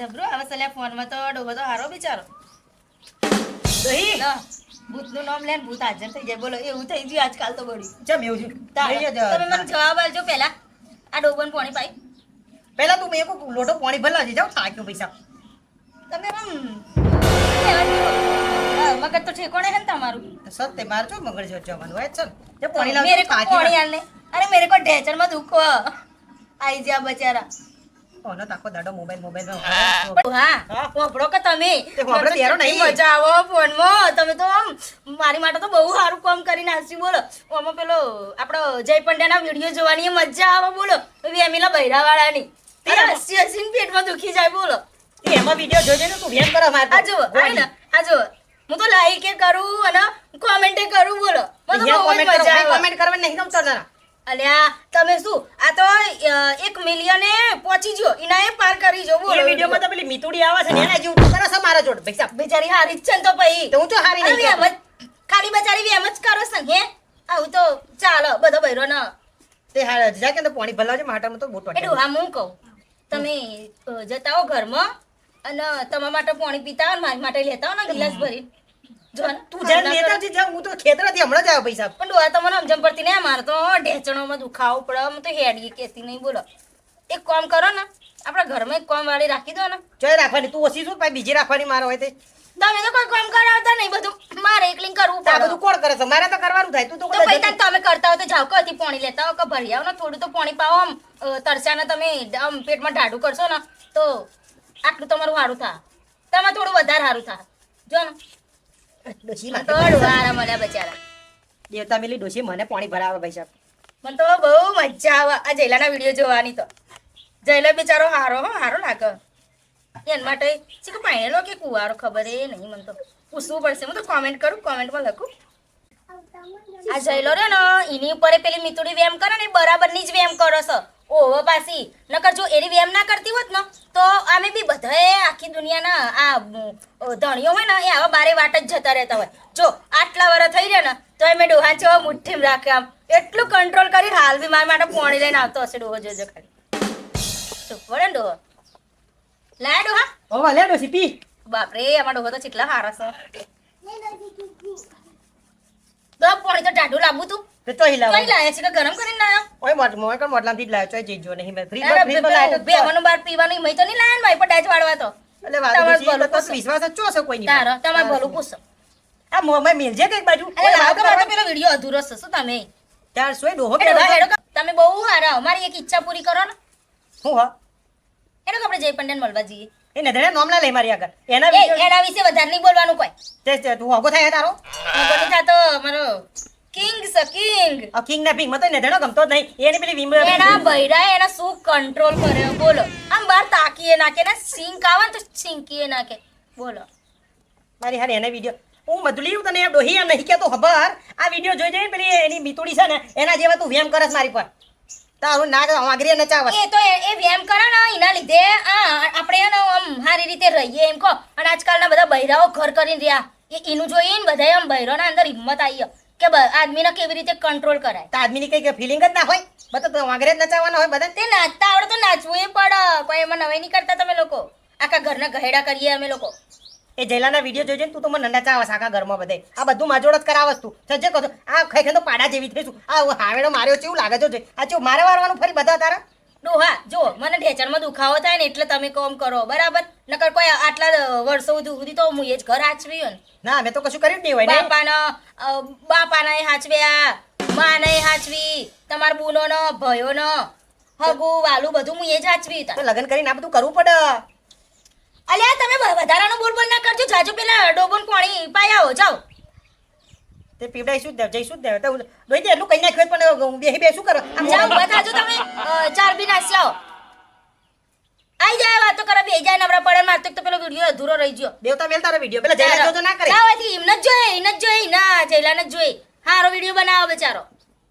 જબરો. હવે સલ્યા ફોનમાં તો ડોબો તો હારો બિચારો. ભૂતનું નામ લે ભૂત હાજર થઈ જાય. બોલો એવું થઈ ગયું આજકાલ તો બળી ચમ એવું છે તમે મને જવાબ આપજો પહેલા. આ ડોબન પાણી પાઈ. પહેલા તું મેં લોટો પાણી ભરલા જઈ જાઓ થાક્યો પૈસા. તમે આમ જેવો. મગજ તો ઠેકોણે હે ને તમારું. સત્ય મારજો મગજ જવાનું હોય ચલ. પાણી લાવ મેરે પાણી ના. આલને અરે મેરે કો ઢેચણમાં દુખો. આઈ જા બચારા. ઓનો તાકો દાડો મોબાઈલ મોબાઈલ હા. હા? કે તમે? તે વાપરો તો ત્યારે નહીં. મજા આવો ફોનમાં. તમે તો આમ મારી માટે તો બહુ સારું કામ કરી નાખ્યું બોલો. પેલો આપણો જય પંડ્યાના વીડિયો જોવાની મજા આવે બોલો. વેમીલા બૈરા વાળાની તે હસી હસીને પેટમાં દુખી જાય બોલો. એમાં વીડિયો જોજે ને તું વેમ કરે માર આ હું તો લાઈક એ કરું અને કોમેન્ટ કરું બોલો. મને બહુ મજા આવે. કોમેન્ટ કરવા નહીં ગમતો જરા અલ્યા તમે શું? આ તો એક મિલિયને પહોંચી ગયો. એના એ પાર કરી જો બોલો વિડિયોમાં તો પેલી મીતુડી આવે છે ને એના જેવું છે મારા જોડે પૈસા. બિચારી હારી છે ને તો પછી. તો હું તો હારી નહીં ખાલી બચારી વેમ જ કરો છો હે? આવું તો ચાલો બધો બૈરો ન. તે હાર જા કે તો પાણી ભરલાવજે માટામાં તો બહુ એટલું હા હું કહું. તમે જતાઓ ઘરમાં અને તમારા માટે પાણી પીતા હોય મારી માટે લેતા હો ને ગ્લાસ ભરી તું જ્યાં ના લેતા જા હું તો ખેતરથી હમણાં જ આવ્યો પૈસા. પણ ડોહા તમને સમજણ પડતી નહીં મારે તો ઢેચણોમાં દુખાવો પડે હું તો હેડી કેતી નહીં બોલો. એક કામ કરો ને આપણા ઘરમાં એક કામ વાળી રાખી દો ને. રાખવાની તું ઓછી શું પાછી બીજી રાખવાની મારો હોય તે. તમે તો કોઈ કામ કરાવતા નહીં બધું મારે કરવું પડે. બધું કોણ કરે છે? મારે તો કરવાનું થાય તું તો તમે કરતા હો તો જાવ કથી પાણી લેતા હો કે ભરી આવો ને થોડું તો પાણી પાવો આમ તરસાને તમે આમ પેટમાં ઢાઢું કરશો ને તો આટલું તમારું સારું થાય. તમે થોડું વધારે સારું થાય. જો ને. ડોશી મને. તો ડોહારા મળ્યા બચારા. દેવતા મેલી ડોશી મને પાણી ભરાવે પૈસા. મને તો બહુ મજા આવે. આ જયલાના વીડિયો જોવાની તો. જયલા બિચારો હારો હો હારો લાગે. એના માટે છે કે પાણેલો કે કુવારો ખબર એ નહીં મને તો પૂછવું પડશે. હું તો કોમેન્ટ કરું કોમેન્ટમાં લખું. આ જયલો રે ને એની ઉપર પેલી મિતુડી વેમ કરે ને એ બરાબરની જ વેમ કરો છો. ઓહો પાસી નકર જો એની વેમ ના કરતી હોત ને તો અમે બી બધાએ આખી દુનિયાના આ ધણીઓ હોય ને એ આવા બારે વાટ જ જતા રહેતા હોય. જો આટલા વર થઈ રહ્યા ને તો અમે ડોહા ચેવો મુઠ્ઠીમાં રાખે આમ. એટલું કંટ્રોલ કરી હાલ બી મારા માટે પોણી લઈને આવતો હશે ડોહો જોજો ખાલી. વળે ડોહો. લાયા ડોહા? ઓ વાલે ડોશી પી. બાપરે અમારા ડોહો તો કેટલા હારા છે તો પોણી તો ટાઢું લાવવું તું. તો તો હિલાવ કઈ લાયા છે કે ગરમ કરીને લાયા. ઓય મોટ મોય કર મોટલામાંથી જ લાવ્યો ચોય જીજો નહીં. મેં ફ્રીજ અરે ફ્રીજમાં લાવ્યો તો બેવાનું બાર પીવાનું મય તો નહીં લાયા ભાઈ પણ વાળવા તો. એટલે વાત તમારે તો તો વિશ્વાસ જ ચો કોઈ નહીં તારો તમારે ભલું પૂછો. આ મોમાં મિલજે કંઈક બાજુ? અરે લાવો કે મારો પેલો વીડિયો અધૂરો છે શું તમે? ત્યાર સોય ડોહો બહુ હારા મારી એક ઈચ્છા પૂરી કરો ને. હું હા? એનો આપણે જય પંડ્યાને મળવા જઈએ. એ લઈ મારી આગળ. એના એ એના વિશે વધારે નહીં બોલવાનું કોઈ. તે હોગો થાય તારો? તો મારો કિંગ છે કિંગ. આ કિંગ ના પિંગ મતો નધેડો ગમતો જ નહીં. એની પેલી વિમ એના બૈરા એના શું કંટ્રોલ કર્યો? બોલો. આમ બાર તાકીએ નાખે ને સિંક આવે ને તો સિંકીએ નાખે. બોલો. મારી હારે એને વીડિયો હું મધુલી હું તને ડોહી એમ નહીં કહેતો ખબર? આ વીડિયો જોઈ જઈને પેલી એની મિતુડી છે ને એના જેવા તું વેમ કરસ મારી પર. તારું નાક વાગરી નચાવસ એ તો એ- વ્યાયામ કરે ને એના લીધે આ આપણે એને આમ સારી રીતે રહીએ એમ કહો. અને આજકાલના બધા બૈરાઓ ઘર કરીને રહ્યા. એ એનું જોઈને બધા આમ બૈરોના અંદર હિંમત આવી કે આદમીને કેવી રીતે કંટ્રોલ કરાય? તો આદમીની કઈ ફિલિંગ જ ના હોય? બધા તો વાંગરે જ નચાવવાના હોય બધા તે નાચતા આવડે તો નાચવું એ પડે કોઈ એમાં નવાઈ નહીં કરતા તમે લોકો. આખા ઘરના ગહેડા કરીએ અમે લોકો. એ જયલાના વીડિયો જોઈને તું તો મને નચાવસ આખા ઘરમાં બધે. આ બધું માજોડ જ કરાવસ તું. સજ્જે કહો આ ખરેખર તો પાડા જેવી થઈશું આ હાવેડો માર્યો છે એવું લાગે છે. આ ચેવું મારે વારવાનું ફરી બધા તારા? ડોહા જો મને ઢેચણમાં દુખાવો થાય ને એટલે તમે કોમ કરો બરાબર? નકર કોઈ આટલા વર્ષો સુધી તો હું એ જ ઘર હાચવ્યું ને. ના મેં તો કશું કર્યું જ નહીં હોય ને. બાપાના બાપાના હાચવ્યા માને હાચવી તમાર બુનોનો ભયોનો હગુ વાલું બધું હું એ જ હાચવી તો. લગ્ન કરીને આ બધું કરવું પડે. અલ્યા તમે વધારાનું બોલ બોલ ના કરજો. જાજો પેલા ડોબોન પાણી આવો જાઓ. તે પીવડાઈ શું દેવ જઈ શું દેવ? તો દોઈ દે એટલું કઈ નાખ્યું પણ બેહી બે શું કરો? આમ જાઓ બધા જો તમે ચાર બી નાસી આવો આઈ જાય વાતો કરે બે જાય નવરા પડે માર તો પેલો વિડિયો અધૂરો રહી ગયો. દેવતા મેલ તારો વિડિયો પેલા જયલા જો ના કરે. ના હોયથી એમને જ જોઈએ એને જ જોઈએ ના જયલાને જ જોઈએ હારો વિડિયો બનાવો બેચારો.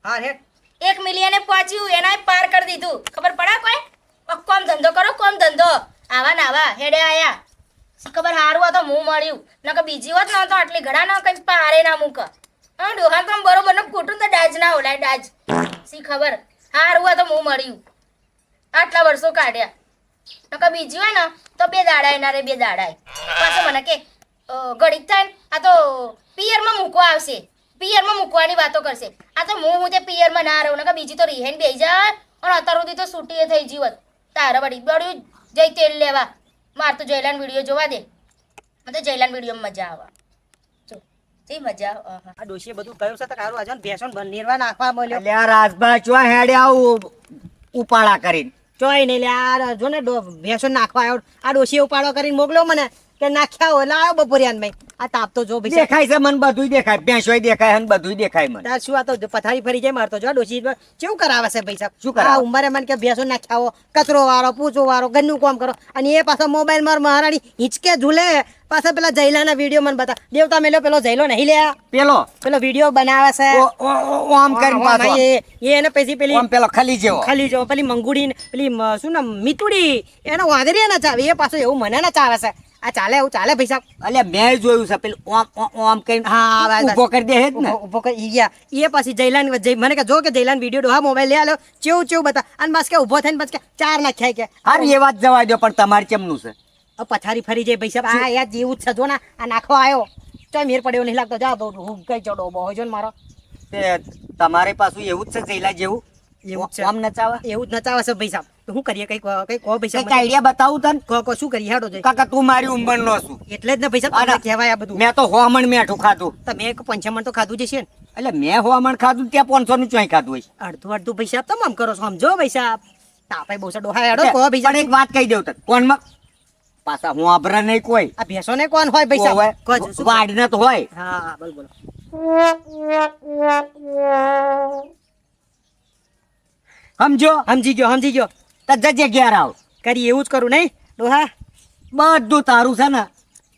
હા હે એક મિલિયને પહોંચ્યું એનાય પાર કરી દીધું. ખબર પડે કોઈ? કોમ ધંધો કરો કોમ ધંધો. આવા ના આવા હેડે આયા. ખબર હારું હતો હું મળ્યું. નકર બીજી હોત ને તો આટલી ઘડા ના કઈ પારે ના મૂક. હા, ડોહા તો બરોબર ને ખોટું તો ડાજ ના ઓલાય, ડાજ. સી ખબર? હારું આ તો મું મળ્યું. આટલા વર્ષો કાઢ્યા. નકર બીજી હોય ને, તો બે દાડા એના રે, બે દાડા પાછો મને કે ઘડીક થાય ને, આ તો પિયરમાં મૂકવા આવશે. પિયરમાં મૂકવાની વાતો કરશે. આ તો હું હું તે પિયરમાં ના રહું, નકર બીજી તો રિહેન બે જાય. અને અત્યાર સુધી તો છૂટીએ થઈ જીવત તારે વળી બળ્યું જઈ તેલ લેવા. માર તો જયલાન વીડિયો જોવા દે. મને તો જયલાન વિડીયોમાં મજા આવે. જે મજા આ ડોશીએ બધું કહ્યું છે તો કારું આજે ભેંસો નિર્વા નાખવા મળ્યો. એટલે આ રાજભા ચો હેડે આવું ઉપાડા કરીને. ચોય નહીં લે આ જો ને ડો- નાખવા આવ્યો. આ ડોશીએ ઉપાડો કરીને મોકલ્યો મને. કે નાખ્યા હોય લાવ્યો બપોરિયાન ભાઈ આ તાપ તો જો ભાઈ દેખાય છે મન બધું દેખાય. ભેંસોય દેખાય અને બધું દેખાય મને. તાર શું આ તો પથારી ફરી જાય મારતો જો ડોસી કેવું કરાવે છે ભાઈ સાહેબ શું કરાવે? ઉંમરે મને કે ભેંસો નાખ્યા કચરો વાળો પૂછો વાળો ઘરનું કામ કરો. અને એ પાછો મોબાઈલ માર મહારાણી હિંચકે ઝૂલે. પાછા પેલા જૈલાના વીડિયો મને બતા. દેવતા મેલ્યો પેલો જયલો નહીં લે. પેલો? પેલો વીડિયો બનાવે છે. આમ કરીને પાછો. એ એને પછી પેલી આમ પેલો ખલી જેવો. ખાલી જો પેલી મંગુડી ને પેલી શું નામ મીતુડી. એને વાંદરી ના ચાવે એ પાછું એવું મને ના ચાવે છે. આ ચાલે એવું ચાલે પૈસા? અલે મેં જોયું છે પેલું ઓમ ઓમ કરીને હા. ઊભો કરી દે જ ને. ઉભો- ઊભો કરી ગયા. એ પછી જયલાન જઈ મને કે જો કે જયલાન વીડિયો ડોહા મોબાઈલ લે આલો ચેવું ચેવું બતા. અને બસ કે ઊભો થઈને બસ કે ચાર નાખ્યા કે. હારું એ વાત જવા દો પણ તમારે કેમનું છે? પથારી ફરી જાય પૈસા. આ યાર જેવું જ છે જો ના આ નાખો આવ્યો તો મેર પડ્યો નહીં લાગતો. જા તો હું કઈ ચડો બહુ જો ને મારો. તે તમારે પાછું એવું જ છે જૈલા જેવું? એવું જ છે. આમ નચાવે? એવું જ નચાવે છે પૈસા તો શું કરીએ? કઈ કઈ કહો પૈસા કંઈક આઈડિયા બતાવું તને? કહો કહો શું કરીએ? હાડો કાકા તું મારી ઉંમરનો છું. એટલે જ ને કહેવાય આ બધું. મેં તો હોમણ મેઠું ખાધું. તમે એક પંચામણ તો ખાધું જ છે ને. એટલે મેં હોમણ ખાધું ત્યાં પાંચસો નું ચોઈ ખાધું હોય અડધું અડધું પૈસા તમે આમ કરો છો? સમજો પૈસા તાપે બહુ ડોહા હેડો એક વાત કહી દઉં તને. પાછા હું આભરા નહીં કોઈ. આ ભેંસો ને કોણ હોય? પૈસા હોય. વાડ ને તો હોય. હા બોલ બોલો. સમજો? સમજી ગયો સમજી ગયો તો જજે ઘેર આવ. કરી એવું જ કરું નહીં? ડોહા બધું તારું છે ને.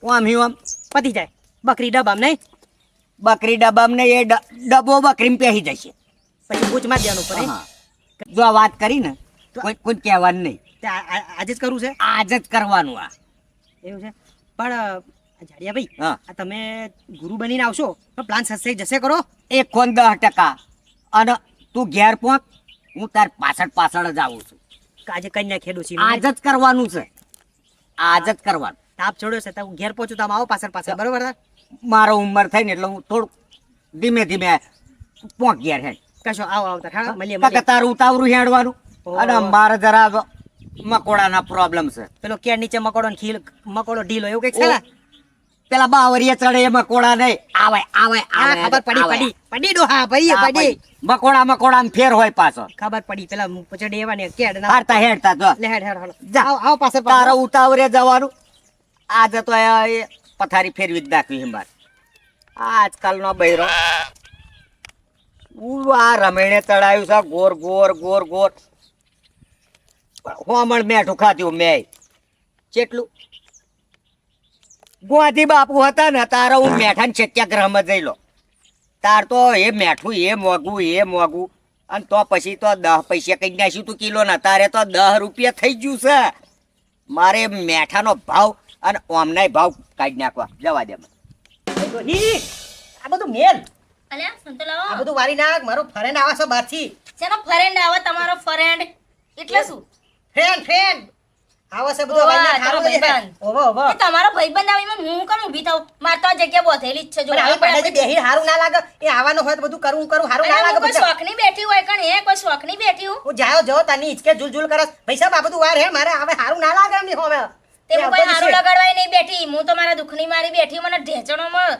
આમ હિ આમ પતી જાય. બકરી ડબામ નહીં? બકરી ડબામ ને એ ડબ્બો બકરીમાં પહેરી જશે. પછી પૂછમાં જ દેવાનું પડે. જો આ વાત કરી ને કોઈ કોઈ કહેવાનું નહીં. આજે જ કરવું છે? આજે જ કરવાનું આ. એવું છે? પણ જાડિયા ભાઈ હા. આ તમે ગુરુ બનીને આવશો તો પ્લાન સસ્તે જશે કરો. એક કોણ દસ ટકા. અને તું ઘેર પહોંચ હું તાર પાછળ પાછળ જ આવું છું. આજે કઈ ખેડું છે આજ જ કરવાનું છે. આજ જ કરવાનું. તાપ છોડ્યો છે. તો હું ઘેર પહોંચું તો આવો પાછળ પાછળ બરોબર મારો ઉંમર થઈ ને એટલે હું થોડુંક ધીમે ધીમે પોંક ઘેર હે કશો આવો આવો હા મળીએ તારું ઉતાવરું હેડવાનું. અને મારે જરા મકોડાના પ્રોબ્લેમ છે. પેલો કે નીચે મકોડો ને ખીલ મકોડો ઢીલો એવું કઈ છે ને? પેલા બાવરીએ ચડે મકોડા નહીં. આવે આવે આ ખબર પડી પડી. પડી ડોહા ભાઈ પડી. મકોડા મકોડા ફેર હોય પાછો. ખબર પડી પેલા પછી ડેવાની કેડ ના હારતા હેડતા તો લે હેડ હેડ હેડ. જા. આવો પાછળ તારો પાછળ જવાનું. આજે તો પથારી ફેરવી જ નાખવી હિંબાર આજકાલનો બૈરો. આ રમેણે ચડાયું છે ગોર ગોર ગોર ગોર. હોમણ મેઠું ખાધ્યું મેં. કેટલું? ગોધી બાપુ હતા ને તારો હું મેઠા ને સત્યાગ્રહમાં જઈ લો. તાર તો એ મેઠું એ મોઘું એ મોંઘું. અને તો પછી તો દહ પૈસા કઈ નાખ્યું તું કિલો ના તારે તો દહ રૂપિયા થઈ ગયું છે. મારે મેઠાનો ભાવ અને ઓમનાય ભાવ કાઢી નાખવા. જવા દે મને. આ બધું મેલ. અલ્યા સંતો આ બધું વારી નાખ. મારો ફ્રેન્ડ આવે છે બાથી. શેનો ફ્રેન્ડ આવે? તમારો ફ્રેન્ડ એટલે શું? ફ્રેન્ડ ફ્રેન્ડ આવે છે બધું ઓવા, વારી નાખ, તારો હારું છે. ભાઈબંધ. ઓવો ઓવો એ તમારો ભાઈબંધ આવીમાં હું કેમ ઊભી થાઉં મારે તો જગ્યા બોધેલી જ છે જો પણ આવી પાડાથી બેહી હારું ના લાગે. એ આવવાનું હોય તો બધું કરવું કરું હારું ના લાગે હું શોખની બેઠી હોય કણ? એ કોઈ શોખની બેઠી હું? હું જાયો જો તને હિચકે ઝૂલ ઝૂલ કરસ પૈસા આ બધું વાર હે મારે હવે હારું ના લાગે તે હું કોઈ હારું લગાડવાય નહીં બેઠી. હું તો મારા દુઃખની મારી બેઠી મને ઢેચણોમાં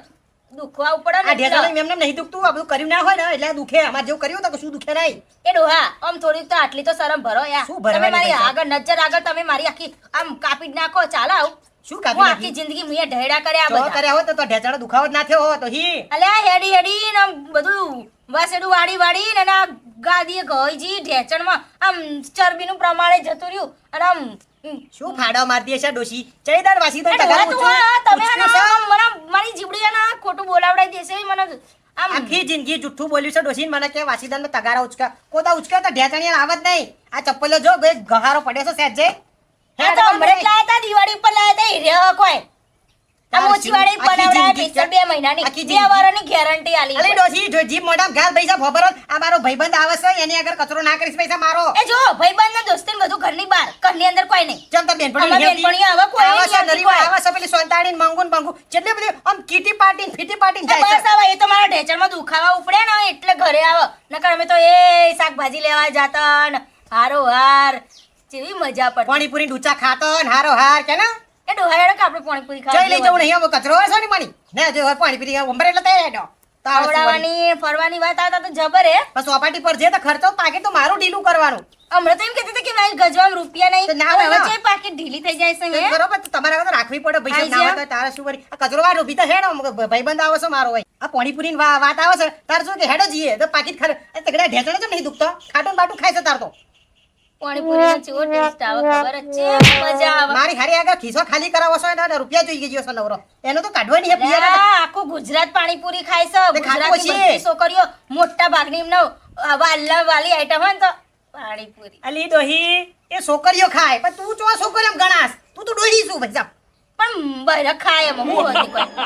દુખવા ઉપડે આ ને ઢેસા એટલે. નહીં દુખતું આ બધું કર્યું ના હોય ને એટલે દુખે. અમાર જેવું કર્યું તો શું દુખે નહીં. એ ડોહા આમ થોડીક તો આટલી તો શરમ ભરો યાર. શું તમે મારી આગળ નજર આગળ તમે મારી આખી આમ કાપી જ નાખો ચાલો આવું. શું કાપી આખી જિંદગી મુએ ઢેડા કર્યા બધા. કર્યા હોત તો ઢેચાડો દુખાવો જ ના થયો હોત તો હી. અલ્યા હેડી હેડી ને આમ બધું વાસેડું વાડી વાડી ને આ ગઈ જી ઢેચણમાં. આમ ચરબીનું પ્રમાણે જતું રહ્યું. અને આમ શું ફાડો મારતી હશે ડોશી? ચૈદાર વાસી તો ડોહા તમે. મને મારી જીબડી ના ખોટું બોલાવડાઈ દેશે મને આમ. આખી જિંદગી જુઠ્ઠું બોલ્યું છે ડોશી મને કે વાસીદાન તગારા ઉચકા. કોતા ઉચકા તો ઢેચાણી આવત નહીં. આ ચપ્પલો જો ગહારો પડ્યો છે સેજે. હે તો હમણાં લાયા તા દિવાળી ઉપર લાયા તા હીરે કોઈ. આ મોચીવાળી આખી બનાવડાયા જિંદગી પૈસા બે મહિનાની. બે વારની ગેરંટી આલી. અલે ડોશી જો જીભ મોઢામાં ઘાલ પૈસા ફોબરો આ મારો ભાઈબંધ આવે છે એની આગળ કચરો ના કરીશ પૈસા મારો. એ જો ભાઈબંધ ના દોસ્તી બધું ઘરની બહાર ઘરની અંદર કોઈ નહીં. જેમ તાર બેનપણી આમાં હેતી. કોઈ આવા છે, ગરીબ કોઈ. છે, પેલી સોનતાડી ને મંગુ ને બધી આમ કીટી પાર્ટી ફીટી પાર્ટી જાય બસ છે. એ તો મારા ઢેચણમાં દુખાવા ઉપડે ને એટલે ઘરે આવે. નકર અમે તો એ શાકભાજી લેવા જાતા ને હારો હાર જેવી મજા પડે પાણીપુરી ડૂચા ખાતો ને હારો હાર કે ના? એ ડોહાડો કે આપણે પાણીપુરી જઈ લઈ જવું ખાવા નહીં હવે કચરો હશે ને મારી. ને જો હવે પાણીપુરી ઉંબરે એટલે તૈયાર હેડો. તો આવે શું વળી? ખવડાવવાની ફરવાની વાત આવતા તો જબર હે. બસ ચોપાટી પર જે તો ખર્ચો પાકે તો મારું ઢીલું કરવાનું. હમણાં તો એમ કહેતી હતી કે ભાઈ ગજવામાં રૂપિયા નહીં. ના હવે જે પાકીટ ઢીલી થઈ જાય છે બરોબર તો તમારે તો રાખવી પડે. ભાઈ ના હોય તારે શું કરી? કચરો વાર ઊભી તો હેડો ભાઈબંધ આવે છે મારો હોય. આ પાણીપુરી વાત આવે છે. તાર શું કે હેડો જઈએ. તો પાકીટ ખરે તગડા ઢેચણે તો નહીં દુખતો. ખાટું બાટું ખાય છે તાર તો. પાણીપુરીનો ચેવો ટેસ્ટ આવે ખબર જ છે મજા આવે. મારી હારી આગળ ખિસ્સો ખાલી કરાવો છો એટલે રૂપિયા જોઈ ગયો છે નવરો. એનો તો કાઢવાની હે પિયર આખું ગુજરાત પાણીપુરી ખાય છે. ગુજરાતની બધી છોકરીઓ મોટા ભાગની એમને વાલ્લા વાલી આઈટમ હોય ને તો પાણીપુરી. અલી દોહી એ છોકરીઓ ખાય પણ તું ચો છોકરીઓ ગણાસ તું તો ડોહી છું ભાઈ પણ ખાય એમાં હું હતી કોઈ.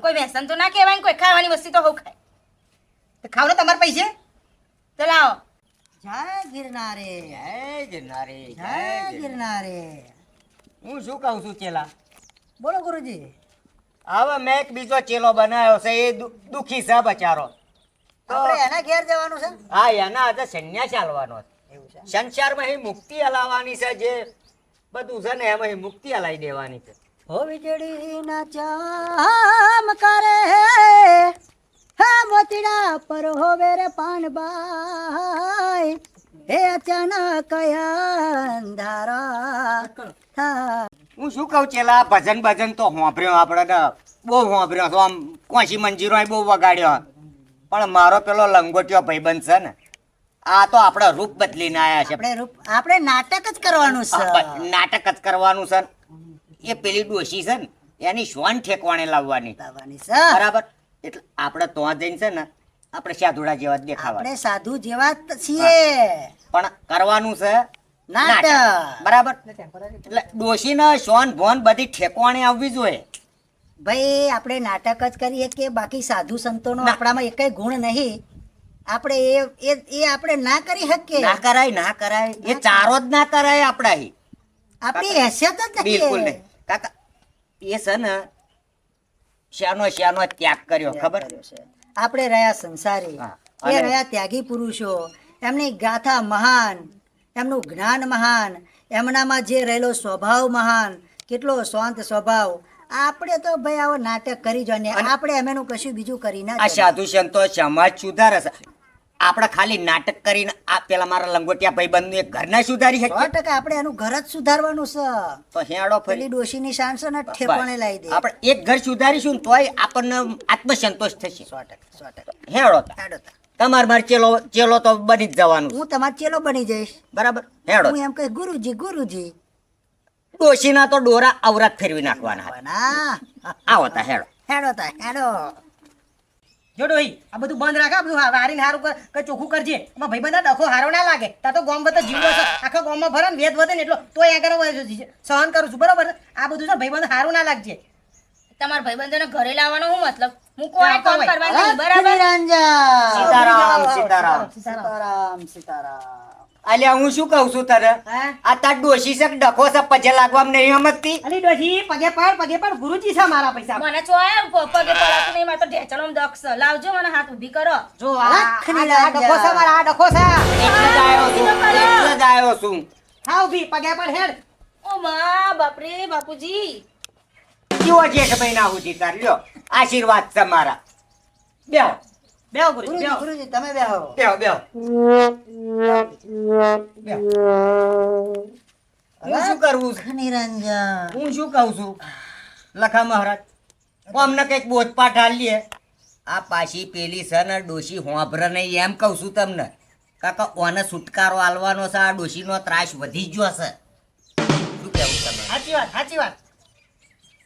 કોઈ તો વ્યસન તો ના કહેવાય કોઈ ખાવાની વસ્તુ તો હું ખાય. તો ખાવ ને તમારા પૈસે? તો લાવો. જય ગિરનારે. જય જનારે, જય જય ગિરનારે. હું શું કહું છું ચેલા? બોલો ગુરુજી. હવે મેં એક બીજો ચેલો બનાવ્યો છે એ દુખી છે બચારો. તો આપણે એના ઘેર જવાનું છે? હા એના આજે સંન્યાસ આલવાનો છે. એવું છે? સંસારમાં અહીં મુક્તિ અલાવવાની છે જે બધું છે ને એમાં મુક્તિ હલાવી દેવાની છે. હો વીજળી ના ચામ કરે. હા મોતીડા પર હોવે રે પાનબાઈ હે અચાનક અંધારા હું શું કહું ચેલા ભજન ભજન તો હોંભર્યો આપણે બહુ હોંભર્યો તો. આમ કોશી મંજીરો બહુ વગાડ્યો. પણ મારો પેલો લંગોટિયો ભાઈબંધ છે ને આ તો આપણે રૂપ બદલીને આવ્યા છે. આપણે રૂપ આપણે નાટક જ કરવાનું છે. નાટક જ કરવાનું છે. એ પેલી ડોશી છે ને એની શ્વાન ઠેકવાણે લાવવાની. લાવવાની છે. બરાબર. એટલે આપણે તો જઈને છે ને આપણે સાધુડા જેવા જ દેખાવા. આપણે સાધુ જેવા જ છીએ. પણ કરવાનું છે નાટક. બરાબર? એટલે ડોશીના સોન ભોન બધી ઠેકવાણી આવવી જોઈએ. ભાઈ આપણે નાટક જ કરીએ કે બાકી સાધુ સંતોનો આપણામાં એકેય ગુણ નહીં. આપણે એ એ આપણે ના કરી શકીએ. ના કરાય ના કરાય. એ ચારો જ ના કરાય આપણા આપણી હેસિયત જ બિલકુલ નહીં નહીં. કાકા એ છે ને શાનો શાનો ત્યાગ કર્યો ખબર? આપણે રહ્યા સંસારી. એ રહ્યા ત્યાગી પુરુષો. એમની ગાથા મહાન એમનું જ્ઞાન મહાન એમનામાં જે રહેલો સ્વભાવ મહાન કેટલો શાંત સ્વભાવ. આપણે તો ભાઈ આવો નાટક કરી જો ને આપણે એમનું કશું બીજું કરી ના આ સાધુ સંતો સમાજ સુધારે છે આપણે ખાલી નાટક કરીને આ પેલા મારા લંગોટિયા ભાઈબંધ એક ઘરના સુધારી શકીએ? ટકા આપણે એનું ઘર જ સુધારવાનું છે. તો હેડો પેલી ડોશીની શાન છે ને ઠેકોણે લાવી દે. આપણે એક ઘર સુધારીશું ને તોય આપણને આત્મસંતોષ થશે. સો ટકા સો ટકા. હેડો હેડો તમાર માર ચેલો ચેલો તો બની જ જવાનું હું તમાર ચેલો બની જઈશ. બરાબર? હેડો હું એમ કહે ગુરુજી ગુરુજી. ડોશીના તો ડોરા અવરાત ફેરવી નાખવાના આવો તા હેડો. હેડો તા હેડો. જો ભાઈ આ બધું બંધ રાખે બધું વારીને હારું કર કઈ ચોખ્ખું કરજે. એમાં ભાઈબંધા ડખો હારો ના લાગે. તા તો ગોમ બધા જીવો છે. આખા ગોમમાં ભરે ને વેદ વધે ને એટલો તોય આગળ સહન કરું છું. બરોબર? આ બધું છે ભાઈ બંધ હારું ના લાગજે. તમારા ભાઈબંધોને ઘરે લાવવાનો હું મતલબ? હું કોઈ કામ કરવાનું કરવા બરાબર? સીતારામ. સીતારામ. સીતારામ સીતારામ. અલ્યા હું શું કહું છું તને? આ તાર ડોશી છે કે ડખો છે પજે લાગવામાં નહીં સમજતી અલી ડોશી પગે પડ પગે પડ ગુરુજી છે મારા પૈસા મને ચોયા પ- પગે પડાતું નહીં મારે તો ઢેચણોમાં દક્ષ લાવજો મને હાથ ઊભી કરો. જો આ ડખો છે મારા આ ડખો છે. એટલે જ આવ્યો છું એટલે જ આવ્યો છું. હા ઊભી પગે પડ હેડ. ઓ મા બાપરે બાપુજી. કેવો જેઠ મહિના સુધી તાર લ્યો આશીર્વાદ છે મારા. બેહો. બેહો ગુરુજી બેહો. ગુરુજી તમે બેહો. બેહો બેહો. હું શું કરવું છું? નિરંજન. હું શું કહું છું? લખા મહારાજ અમને કંઈક બોધપાઠ આલીએ આ પાછી પેલી છે ને ડોશી હોંભરે નહીં એમ કહું છું તમને કાકા ઓને છુટકારો આલવાનો છે આ ડોશીનો ત્રાસ વધી ગયો છે. શું કહેવું તમે? સાચી વાત સાચી વાત.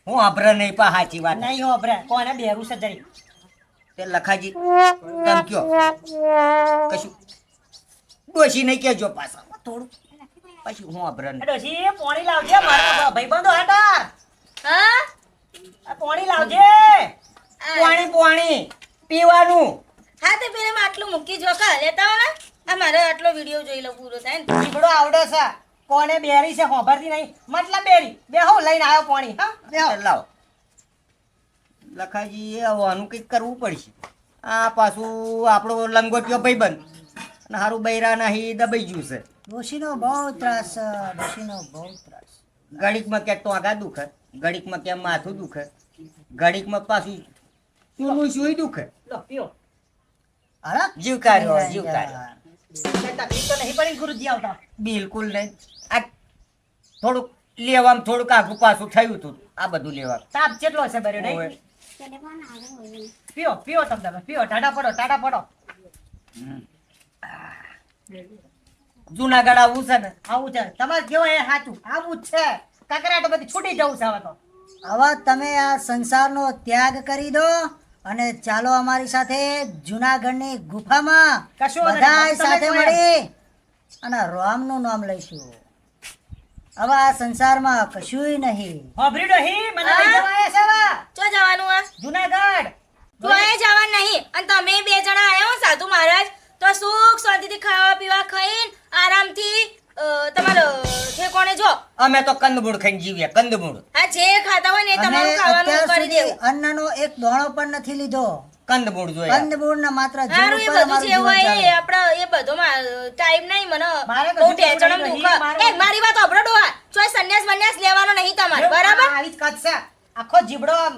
હું હોંભરે નહીં પા સાચી વાત. નહીં હું ભરે કોને બેરું છે જરી. તે લખાજી તમે કયો? કશું. ડોશી નહીં કહેજો પાછા. થોડું પછી હું અભરણ ડોશી પાણી લાવજે મારા ભાઈબંધો હતા હા? આ પાણી લાવજે. પાણી પાણી. પીવાનું. હા તે પેલા આટલું મૂકી જો કા લેતા હો ને. આ મારે આટલો વીડિયો જોઈ લો પૂરો થાય ને. જીબડો આવડે છે. કોને બેરી છે ખોભરતી નહીં. મતલબ બેરી. બેહો લઈને આવ્યો પાણી હા? બેહો. લાવો. લખાજી એ આવવાનું કંઈક કરવું પડશે. આ પાછું આપણો લંગોટિયો ભાઈબંધ. અને સારું બૈરા નહીં દબાઈ ગયું છે. ડોશીનો બહુ ત્રાસ ડોશીનો બહુ ત્રાસ. ઘડીકમાં ક્યાંક ટોગા દુખે ઘડીકમાં ક્યાંક માથું દુખે ઘડીકમાં પાછું ચૂનું સુઈ દુખે. જીવ કાઢ્યો જીવ કાઢ્યો તકલીફ તો નહીં પડી ગુરુજી આવતા? બિલકુલ નહીં. આ થોડુંક લેવામાં થોડુંક આગું પાછું થયું હતું આ બધું લેવા. તાપ કેટલો છે નહીં? પીઓ પીઓ તમે તમે પીઓ ટાટા પડો ટાટા પડો. જુનાગઢ આવું છે ને આવું છે. તમારે કેવો એ સાચું? આવું જ છે. કકરાટ બધી છૂટી જવું છે હવે તો. હવે તમે આ સંસારનો ત્યાગ કરી દો અને ચાલો અમારી સાથે જુનાગઢની ગુફામાં બધા સાથે મળી અને રામનું નામ લઈશું. હવે આ સંસારમાં કશું નહીં. હોભરી ડોહી મને લઈ જવાય સવા ચો જવાનું આ? જુનાગઢ. તો એ જવાનું નહીં. અને તમે બે જણા આયા હો સાધુ મહારાજ તો સુખ શાંતિથી ખાવા પીવા ખાઈને આરામથી તમારો તમારો ઠેકોણે જો. અમે તો કંદમૂળ ખાઈને જીવીએ કંદમૂળ. આ જે ખાતા હોય ને એ તમારું ખાવાનું કરી દેવું. અન્નનો એક દોણો પણ નથી લીધો. કંદમૂળ જોઈએ કંદમૂળના માત્ર જીવ સારું એ બધું જે હોય એ આપડા એ બધો ટાઈમ નહીં મને બહુ ટેન્શન દુખે મારે- એ મારી વાત અભરો ડોહા. ચોય સંન્યાસ બન્યાસ લેવાનો નહીં તમારે બરાબર? આવી જ કચ્છ આખો જીબડો આમ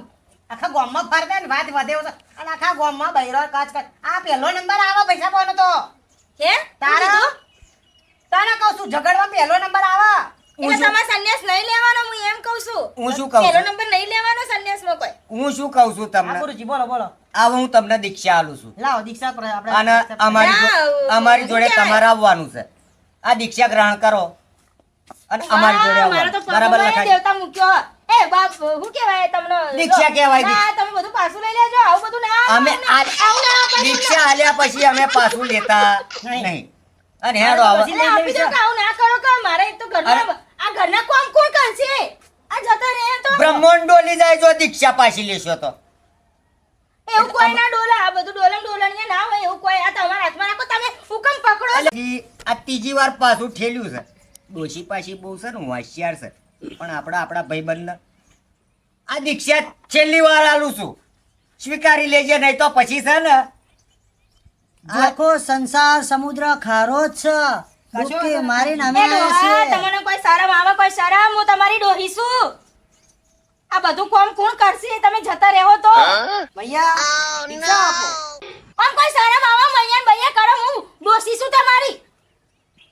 આખા ગામમાં ફરતા ને વાત વધે છે. અને આખા ગામમાં બૈરો કાચ કાચ આ પહેલો નંબર આવે પૈસા બોનો તો. હે? તારા? તારા તારે કહું છું ઝઘડવા પહેલો નંબર આવે. એટલે તમારે સંન્યાસ નહીં લેવાનો હું એમ કહું છું. હું શું કહું પહેલો? નંબર નહીં લેવાનો સંન્યાસમાં કોઈ? હું શું કહું છું તમને? ગુરુજી બોલો બોલો. આ હું તમને દીક્ષા આલું છું. લાવો દીક્ષા પર આપણે અને અમારી અમારી જોડે તમારે આવવાનું છે. આ દીક્ષા ગ્રહણ કરો. અને અમારી જોડે આવવાનું. બરાબર લખાય દેવતા મૂક્યો. એ બાપ હું કહેવાય તમને? દીક્ષા કહેવાય, ના તમે બધું પાછું લઈ લેજો આવું બધું ના અમે આવું આ દીક્ષા આલ્યા પછી અમે પાછું લેતા નહીં. અને હેડો આવો. આવા આપી દો કે આવું ના કરો કે મારે તો ઘરના આ ઘરના કોમ કોણ કરશે? આ જતા રહે તો. બ્રહ્માંડો લઈ જાય જો દીક્ષા પાછી લેશો તો. એવું કોઈ ના ડોલા આ બધું ડોલન ડોલન ના હોય એવું કોઈ આ તમારા હાથમાં રાખો તમે હુકમ પકડો. આ ત્રીજી વાર પાછું ઠેલ્યું છે. ડોશી પાછી બહુ છે ને હોશિયાર છે. પણ આપણા આપણા ભાઈબંધને આ દીક્ષા છેલ્લી વાર આલું છું. સ્વીકારી લેજે નહીં તો પછી છે ને. આખો સંસાર સમુદ્ર ખારો જ છે. મારી નામે. તમને કોઈ શરમ આવે કોઈ શરમ હું તમારી ડોહી છું. આ બધું કોમ કોણ કરશે? તમે જતા રહો તો. ભૈયા આપો. આમ કોઈ શરમ આવે મૈયા ભૈયા કરો હું. દોષી છું તમારી?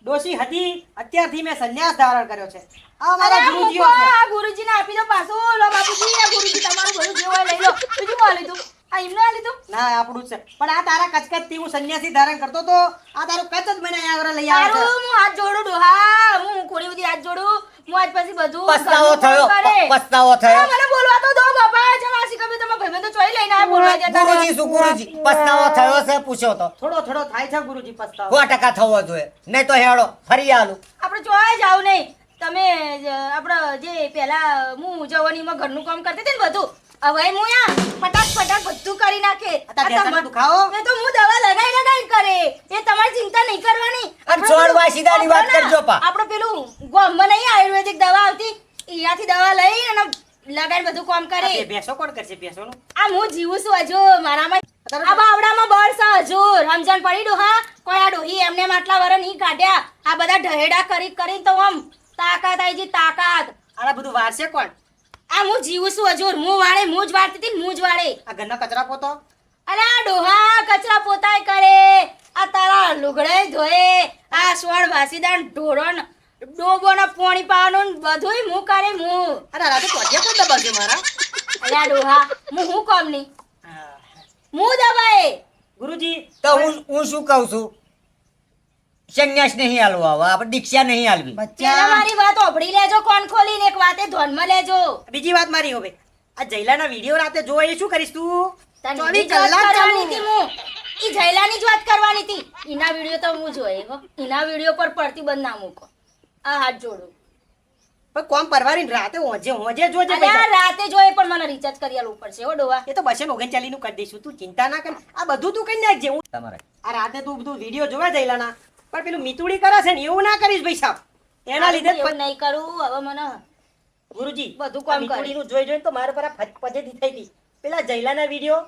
દોષી હતી. અત્યારથી મેં સંન્યાસ ધારણ કર્યો છે. આ મારા ગુરુજીઓ છે. આ ગુરુજીને આપી દો પાછો. લો બાપુજી આ ગુરુજી તમારું બધું જે લઈ લો. બીજું કોણ લીધું આ એમને આ લીધું? ના આપણું છે. પણ આ તારા કચકચથી હું સંન્યાસી ધારણ કરતો તો આ તારું કચ જ મને આગળ લઈ આવ્યો હું હાથ જોડું ડોહા હું કોણી બધી હાથ જોડું. હું આજ પછી બધું પસ્તાવો થયો પસ્તાવો થયો. મને બોલવા તો દો બાપા. જે માસી કભી તમે ભાઈબંધો ચોઈ લઈને આ બોલવા જતા ગુરુજી ગુરુજી? પસ્તાવો થયો છે પૂછો તો. થોડો થોડો થાય છે ગુરુજી પસ્તાવો. સો ટકા થવો જોઈએ. નહીં તો હેડો ફરી આલું. આપણે જોવા જાવ નહીં. તમે આપણે જે પહેલા હું જવાનીમાં ઘરનું કામ કરતી હતી ને બધું. હવે મુયા યા ફટાક ફટાક બધું કરી નાખે. આ તારા આ ભેંસાનો તમા- દુખાવો? એ તો હું દવા લગાઈ લગાઈ કરે. એ તમારી ચિંતા નહીં કરવાની. અને છોડવા છોડ પેલું- વાત કરજો પા. આપણે પેલું ગામમાં નહીં આયુર્વેદિક દવા આવતી. ઈયાથી દવા લઈ અને લગાડી બધું કામ કરે. એ ભેંસો કોણ કરશે ભેંસોનું? આ હું જીવું છું હજુ મારામાં આ બાવડામાં બળ છે હજુ રમજાન પડી ડોહા કોઈ આ ડોહી એમને માટલા વર નહીં કાઢ્યા. આ બધા ઢહેડા કરી કરી તો આમ તાકાત આવી જી તાકાત. આ બધું વારશે કોણ? આ હું જીવું છું હજુ હું વાળે હું જ વાળતી હતી હું જ વાળે. આ ઘરના કચરા પોતો? અરે આ ડોહા કચરા પોતાય કરે. આ તારા લુગડાય ધોએ. આ સ્વર વાસીદાન ઢોરણ ડોબોનો પોણી પાવાનું બધુંય હું કરે હું. અરે રાતે ટોટિયા કોણ દબાવશે મારા. અરે આ ડોહા હું હું કોમ નહીં હા. હું દબાય. ગુરુજી તો હું હું શું કહું છું? સંન્યાસ નહીં આલવો હવે આપણે દીક્ષા નહીં આલવી. પેલા મારી વાત ઓભળી લેજો કોણ ખોલીને એક વાતે ધ્યાનમાં લેજો. બીજી વાત મારી હવે. આ જૈલાના વીડિયો રાતે જોવા એ શું કરીશ તું? ચોવીસ કલાક ચાલુ. હતી હું. ઈ જૈલાની જ વાત કરવાની હતી. એના વીડિયો તો હું જોઈ હો એના વીડિયો પર પડતી બંધ ના મૂકો. આ હાથ જોડું. પણ કોમ પરવારી રાતે હોજે હોજે જોજે અલ્યા રાતે જોય પણ મને રિચાર્જ કરી આલવું પડશે હો ડોવા એ તો બસે ઓગણચાલીસનું કરી દઈશું. તું ચિંતા ના કર. આ બધું તું કઈ નાખજે. હું તમારે. આ રાતે તું બધું વીડિયો જોવા જઈલાના પણ પેલું મિતુડી કરે છે ને એવું ના કરીશ ભાઈ સાહેબ. એના લીધે એવું નહીં કરું હવે મને ગુરુજી બધું કામ કરે. મીતુડીનું જોઈ જોઈને તો મારા પર આ ફજ- ફજેતી થઈ ગઈ. પેલા જઈલાના વીડિયો.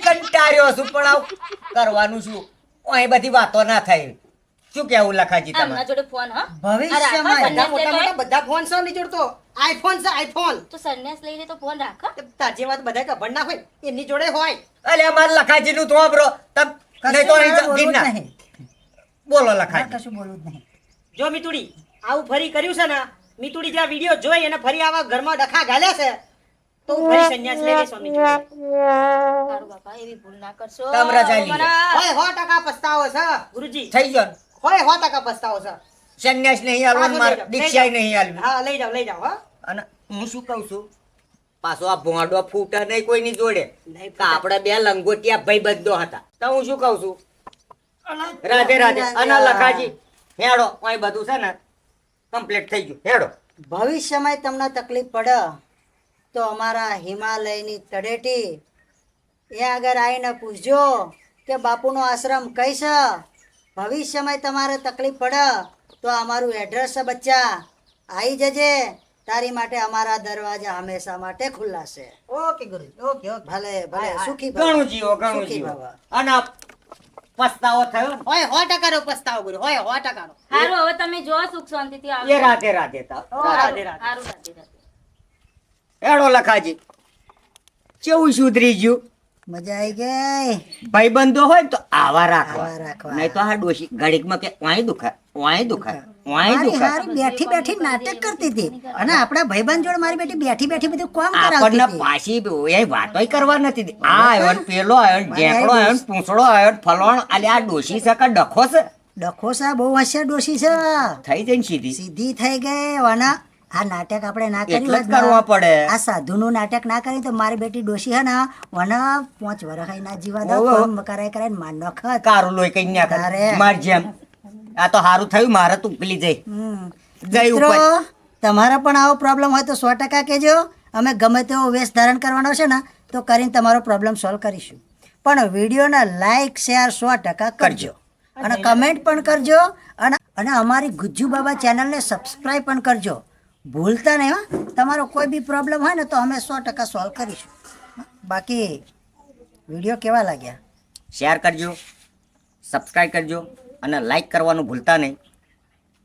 કંટાળ્યો છું પણ આવું કરવાનું શું અહીં બધી વાતો ના થાય. શું કેવું લખાજી જોડે ફોન હા? ભવિષ્યમાં બધા મોટા મોટા બધા ફોન છે નહીં જોડતો આઈફોન છે આઈફોન. તો સંન્યાસ લઈને તો ફોન રાખ. તાજી વાત બધા ખબર ના હોય એમની જોડે હોય. અલ્યા અમારે લખાજી નું તમ નહીં તો અહીં કશું ગીરના. નહીં. બોલો લખાય કશું બોલવું જ નહીં. જો મિતુડી આવું ફરી કર્યું છે ને મિતુડી જ્યાં વીડિયો જોઈ અને ફરી આવા ઘરમાં ડખા ઘાલ્યા છે તો હું ફરી સંન્યાસ લઈ લઈશ સ્વામી તારું બાપા એવી ભૂલ ના કરશો. તમ રજા. હોય હો ટકા પસ્તાવો છે ગુરુજી. થઈ ગયો. હોય હો ટકા પસ્તાવો છે. સંન્યાસ નહીં આલવાનું માર લઈ દીક્ષાય નહીં. આલવી હા લઈ જાવ લઈ જાવ હા. અને હું શું કહું છું? પાછો આ ભોંડો ફૂટે નહીં કોઈની જોડે. આપણે બે લંગોટિયા ભાઈ બધો હતા. તો હું શું કહું છું? રાધે રાધે. અને લખાજી. હેડો અહીં બધું છે ને કમ્પ્લીટ થઈ ગયું. હેડો. ભવિષ્યમાં તમને તકલીફ પડે તો અમારા હિમાલયની તળેટી એ આગળ આવીને પૂછજો કે બાપુનો આશ્રમ કઈ છે ભવિષ્યમાં તમારે તકલીફ પડે તો અમારું એડ્રેસ છે બચ્ચા. આવી જજે. તારી માટે અમારા દરવાજા હંમેશા માટે ખુલ્લા છે. Okay Guruji okay okay. ભલે ભલે. સુખી ઘણું જીવો ઘણું જીવો. અને પસ્તાવો થયો? હોય સો ટકાનો પસ્તાવો ગુરુ હોય સો ટકાનો. સારું હવે તમે જો સુખ શાંતિથી એ આવજો રાધે રાધે તા. રાધે રાધે. હેડો લખાજી. કેવું સુધરી ગયું? મજા આવી ગઈ. ભાઈબંધો હોય ને તો આવા રાખવા. રાખવા. નહીં તો આ ડોશી ઘડીકમાં કે વાય દુખાય વાય દુખાય મારી હારી બેઠી બેઠી નાટક કરતી હતી. અને આપણા ભાઈબંધ જોડે મારી બેટી બેઠી બેઠી બધું કામ કરાવતી હતી. પાછી એ વાતોય કરવા નથી દી. આ આવ્યો ને પેલો આવ્યો ને ઢેકણો આવ્યો ને પૂંછડો આવ્યો ને આલે આ ડોશી છે કે ડખો છે? ડખો છે બહુ હશે ડોશી છે. થઈ જઈને સીધી. સીધી થઈ ગઈ. અને આ નાટક આપણે ના કરી જ કરવા પડે. આ સાધુ નું નાટક ના કરી તો મારી બેટી ડોશી હે ને વને પાંચ વર્ષ ના જીવા દો કરાય કરાય માંડો નખત કારું લોય કઈ ના. કરે. માર જેમ. આ તો સારું થયું મારે તું પેલી જઈ. હમ. ઉપર. તમારા પણ આવો પ્રોબ્લેમ હોય તો સો ટકા કહેજો. અમે ગમે તેવો વેશ ધારણ કરવાનો છે ને તો કરીને તમારો પ્રોબ્લેમ સોલ્વ કરીશું. પણ વિડીયોને લાઈક શેર સો ટકા કરજો. અને કમેન્ટ પણ કરજો. અને અને અમારી ગુજ્જુ બાબા ચેનલને સબસ્ક્રાઈબ પણ કરજો. ભૂલતા નહીં હો. તમારો કોઈ બી પ્રોબ્લેમ હોય ને તો અમે સો ટકા સોલ્વ કરીશું. બાકી વીડિયો કેવા લાગ્યા? શેર કરજો. સબસ્ક્રાઈબ કરજો. અને લાઈક કરવાનું ભૂલતા નહીં.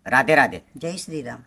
રાધે રાધે. જય શ્રી રામ.